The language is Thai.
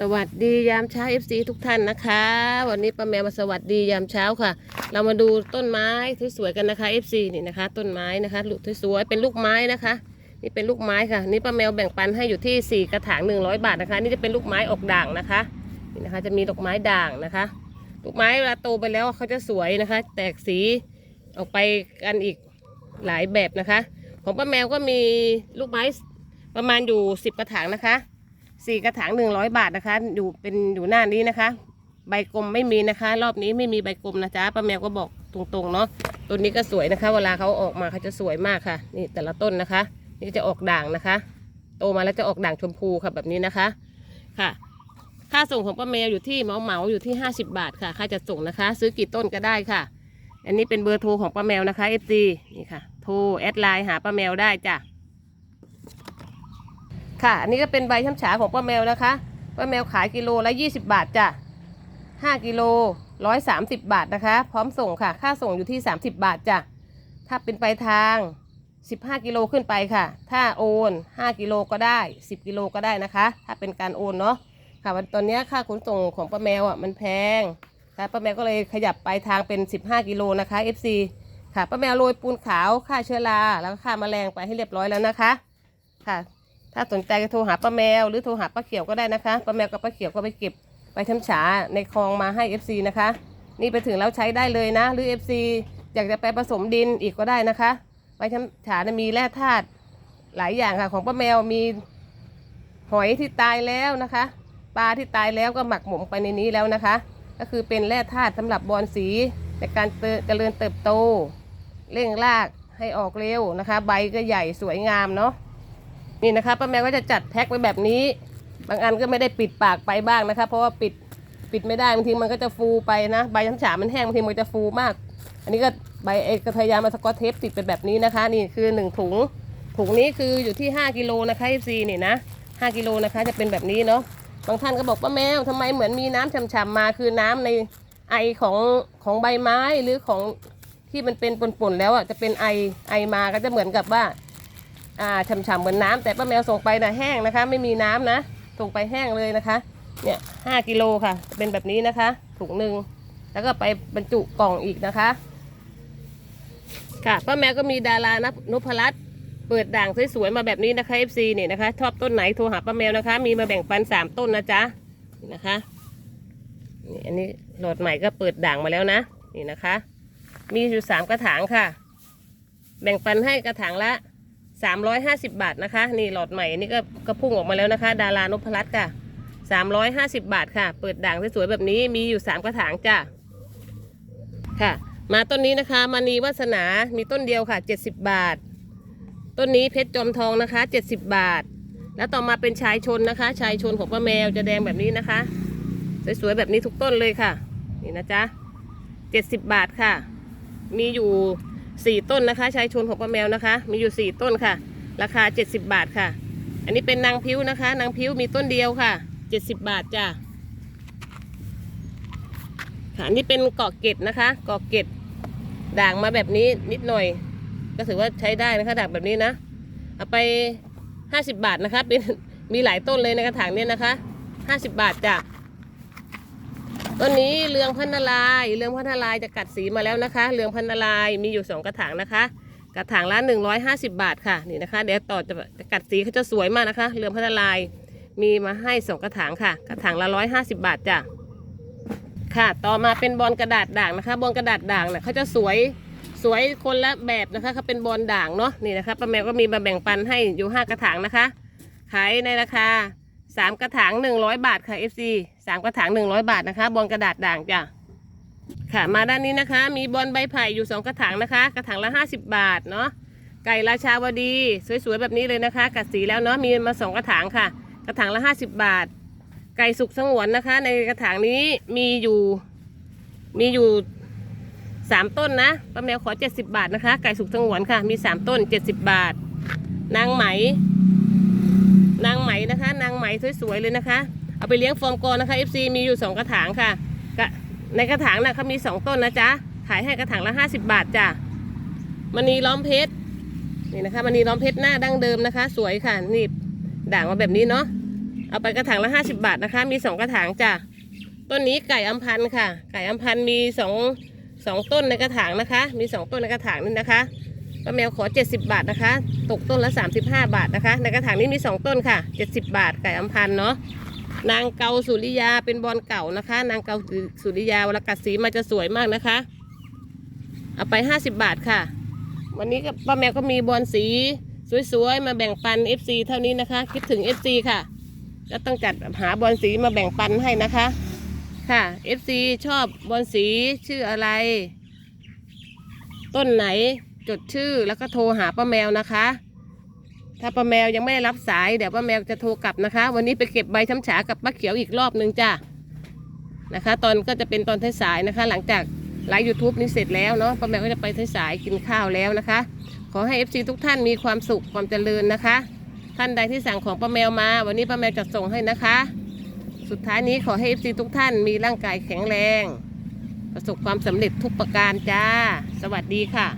สวัสดียามเช้า FC ทุกท่านนะคะ วันนี้ป้าแมวมาสวัสดียามเช้าค่ะ เรามาดูต้นไม้สวยๆกันนะคะ FC นี่นะคะ ต้นไม้นะคะลูกสวยๆเป็นลูกไม้นะคะ นี่เป็นลูกไม้ค่ะ นี่ป้าแมวแบ่งปันให้อยู่ที่ 4 กระถาง 100 บาทนะคะ นี่จะเป็นลูกไม้ออกด่างนะคะนี่นะคะ จะมีดอกไม้ด่างนะคะ ลูกไม้เวลาโตไปแล้วเขาจะสวยนะคะ แตกสีออกไปกันอีกหลายแบบนะคะ ของป้าแมวก็มีลูกไม้ประมาณอยู่ 10 กระถางนะคะ สี่กระถางหนึ่งร้อยบาทนะคะ อยู่เป็นอยู่หน้านี้นะคะ ใบกลมไม่มีนะคะ รอบนี้ไม่มีใบกลมนะจ๊ะป้าแมวก็บอกตรงๆเนาะต้นนี้ก็สวยนะคะ เวลาเขาออกมาเขาจะสวยมากค่ะ นี่แต่ละต้นนะคะ นี่จะออกด่างนะคะ โตมาแล้วจะออกด่างชมพูค่ะแบบนี้นะคะค่ะ ค่าส่งของป้าแมวอยู่ที่เมาเมาอยู่ที่ 50 บาทค่ะ ค่าจะส่งนะคะ ซื้อกี่ต้นก็ได้ค่ะ อันนี้เป็นเบอร์โทรของป้าแมวนะคะ FC นี่ค่ะ โทรแอดไลน์หาป้าแมวได้จ้ะ ค่ะ อันนี้ก็เป็นใบช้ำฉาของป้าแมวนะคะ ป้าแมวขายกิโลละ 20 บาทจ้ะ5กิโล130 บาทนะคะ พร้อมส่งค่ะ ค่าส่งอยู่ที่ 30 บาทจ้ะ ถ้าเป็นไปทาง 15 กิโลขึ้นไปค่ะ ถ้าโอน 5 กิโลก็ได้ 10 กิโลก็ได้นะคะ ถ้าเป็นการโอนเนาะ ค่ะวันตอนนี้ค่าขนส่งของป้าแมวอะมันแพง ค่ะป้าแมวก็เลยขยับไปทางเป็น 15 กิโลนะคะ FC ค่ะป้าแมวโรยปูนขาว ค่าเชื้อรา แล้วก็ค่าแมลงไปให้เรียบร้อยแล้วนะคะ ค่ะ ถ้าสนใจก็โทรหาป้าแมว หรือโทรหาป้าเขียวก็ได้นะคะป้าแมวกับป้าเขียวก็ไปเก็บไปทำฉาในคลองมาให้ FC นะคะ นี่ไปถึงแล้วใช้ได้เลยนะ หรือ FC อยากจะไปผสมดินอีกก็ได้นะคะไปทำฉาเนี่ยมีแร่ธาตุหลายอย่างค่ะของป้าแมวมีหอยที่ตายแล้วนะคะ ปลาที่ตายแล้วก็หมักหมมไปในนี้แล้วนะคะ ก็คือเป็นแร่ธาตุสำหรับบอลสีในการเจริญเติบโตเร่งรากให้ออกเร็วนะคะ ใบก็ใหญ่สวยงามเนาะ นี่นะคะป้าแมวก็จะจัดแพ็คไว้แบบนี้ บางอันก็ไม่ได้ปิดปากไปบ้างนะคะ เพราะว่าปิดปิดไม่ได้บางทีมันก็จะฟูไปนะ ใบช้ำฉามันแห้งบางทีมันจะฟูมาก อันนี้ก็ใบเอกพยายามาสกอตเทปติดไปแบบนี้นะคะ นี่คือหนึ่งถุง ถุงนี้คืออยู่ที่ 5กิโลนะคะ FC นี่นะ5กิโลนะคะจะเป็นแบบนี้เนาะบางท่านก็บอกป้าแมวทำไมเหมือนมีน้ำฉ่ำๆมาคือน้ำในไอของของใบไม้หรือของที่มันเป็นปนๆแล้วอะจะเป็นไอไอมาก็จะเหมือนกับว่า อ่าฉ่ำๆเหมือนน้ำแต่ป้าแมวส่งไปนะแห้งนะคะ ไม่มีน้ำนะส่งไปแห้งเลยนะคะเนี่ยห้ากิโลค่ะ เป็นแบบนี้นะคะถุงหนึ่งแล้วก็ไปบรรจุกล่องอีกนะคะ ค่ะป้าแมวก็มีดารานนพรัตน์เปิดด่างสวยๆมาแบบนี้นะคะ FC เนี่ยนะคะ ชอบต้นไหนโทรหาป้าแมวนะคะ มีมาแบ่งปันสามต้นนะจ๊ะนี่นะคะนี่อันนี้โหลดใหม่ก็เปิดด่างมาแล้วนะนี่นะคะ มีอยู่สามกระถางค่ะ แบ่งปันให้กระถางละ 350 บาทนะคะ นี่หลอดใหม่อันนี่ก็ก็พุ่งออกมาแล้วนะคะ ดารานพรัตน์ค่ะ 350 บาทค่ะ เปิดด่างสวยๆแบบนี้มีอยู่ 3 กระถางจ้ะค่ะ มาต้นนี้นะคะมณีวาสนา มีต้นเดียวค่ะ 70 บาท ต้นนี้เพชรจอมทองนะคะ 70 บาท แล้วต่อมาเป็นชายชนนะคะ ชายชนของป้าแมวจะแดงแบบนี้นะคะ สวยๆแบบนี้ทุกต้นเลยค่ะ นี่นะจ๊ะ70 บาทค่ะ มีอยู่ สี่ต้นนะคะชายชนของป้าแมวนะคะ มีอยู่สี่ต้นค่ะ ราคา 70 บาทค่ะ อันนี้เป็นนางพิ้วนะคะ นางพิ้วมีต้นเดียวค่ะ 70 บาทจ้ะค่ะอันนี้เป็นเกาะเกตนะคะ เกาะเกตด่างมาแบบนี้นิดหน่อย ก็ถือว่าใช้ได้นะคะด่างแบบนี้นะ เอาไป 50 บาทนะคะเป็นมีหลายต้นเลยในกระถางเนี้ยนะคะ 50 บาทจ้ะ ต้นนี้เรืองพันนาลายเรืองพันนาลายจะกัดสีมาแล้วนะคะ เรืองพันนาลายมีอยู่สองกระถางนะคะ กระถางละ150บาทค่ะนี่นะคะ เดี๋ยวต่อจะจะกัดสีเขาจะสวยมากนะคะ เรืองพันนาลายมีมาให้สองกระถางค่ะ กระถางละ150บาทจ้ะค่ะ ต่อมาเป็นบอลกระดาษด่างนะคะบอลกระดาษด่างเนี่ยเขาจะสวยสวยคนละแบบนะคะเขาเป็นบอลด่างเนาะนี่นะคะป้าแมวก็มีมาแบ่งปันให้อยู่ห้ากระถางนะคะ ขายในราคา สามกระถางหนึ่งร้อยบาทค่ะ FC สามกระถางหนึ่งร้อยบาทนะคะ บอลกระดาษด่างจ้ะค่ะมาด้านนี้นะคะ มีบอลใบไผ่อยู่สองกระถางนะคะ กระถางละห้าสิบบาทเนาะไก่ราชาวดี สวยๆแบบนี้เลยนะคะ กัดสีแล้วเนาะมีมาสองกระถางค่ะ กระถางละห้าสิบบาท ไก่สุกสงวนนะคะ ในกระถางนี้มีอยู่ มีอยู่สามต้นนะป้าแมวขอเจ็ดสิบบาทนะคะ ไก่สุกสงวนค่ะ มีสามต้นเจ็ดสิบบาท นางไหม นางไหมนะคะ นางไหมสวยๆเลยนะคะ เอาไปเลี้ยงฟอร์มกอนะคะ FC มีอยู่สองกระถางค่ะ ในกระถางน่ะเขามีสองต้นนะจ๊ะ ขายให้กระถางละห้าสิบบาทจ้ะมณีล้อมเพชร นี่นะคะมณีล้อมเพชรหน้าดั้งเดิมนะคะ สวยค่ะ นี่ด่างมาแบบนี้เนาะ เอาไปกระถางละห้าสิบาทนะคะ มีสองกระถางจ้ะ ต้นนี้ไก่อัมพันธ์ค่ะ ไก่อัมพันธ์มีสองสองต้นในกระถางนะคะ มีสองต้นในกระถางนี่นะคะ ป้าแมวขอเจ็ดสิบาทนะคะ ตกต้นละสามสิบห้าบาทนะคะ ในกระถางนี้มีสองต้นค่ะเจ็ดสิบาทไก่อัมพันเนาะนางเกาสุริยาเป็นบอลเก่านะคะ นางเกาสุริยาวลากัดสีมาจะสวยมากนะคะ เอาไปห้าสิบาทค่ะ วันนี้ก็ป้าแมวก็มีบอลสีสวยๆ มาแบ่งปัน FC เท่านี้นะคะ คิดถึง FC ค่ะ ก็ต้องจัดหาบอลสีมาแบ่งปันให้นะคะ ค่ะ FC ชอบบอลสีชื่ออะไร ต้นไหน จดชื่อแล้วก็โทรหาป้าแมวนะคะ ถ้าป้าแมวยังไม่ได้รับสายเดี๋ยวป้าแมวจะโทรกลับนะคะ วันนี้ไปเก็บใบช้ำฉากับป้าเขียวอีกรอบนึงจ้ะนะคะ ตอนก็จะเป็นตอนท้ายสายนะคะ หลังจากไลฟ์ยูทูบนี้เสร็จแล้วเนาะป้าแมวก็จะไปท้ายสายกินข้าวแล้วนะคะ ขอให้ FC ทุกท่านมีความสุขความเจริญนะคะ ท่านใดที่สั่งของป้าแมวมา วันนี้ป้าแมวจะส่งให้นะคะ สุดท้ายนี้ขอให้ FC ทุกท่านมีร่างกายแข็งแรง ประสบความสำเร็จทุกประการจ้า สวัสดีค่ะ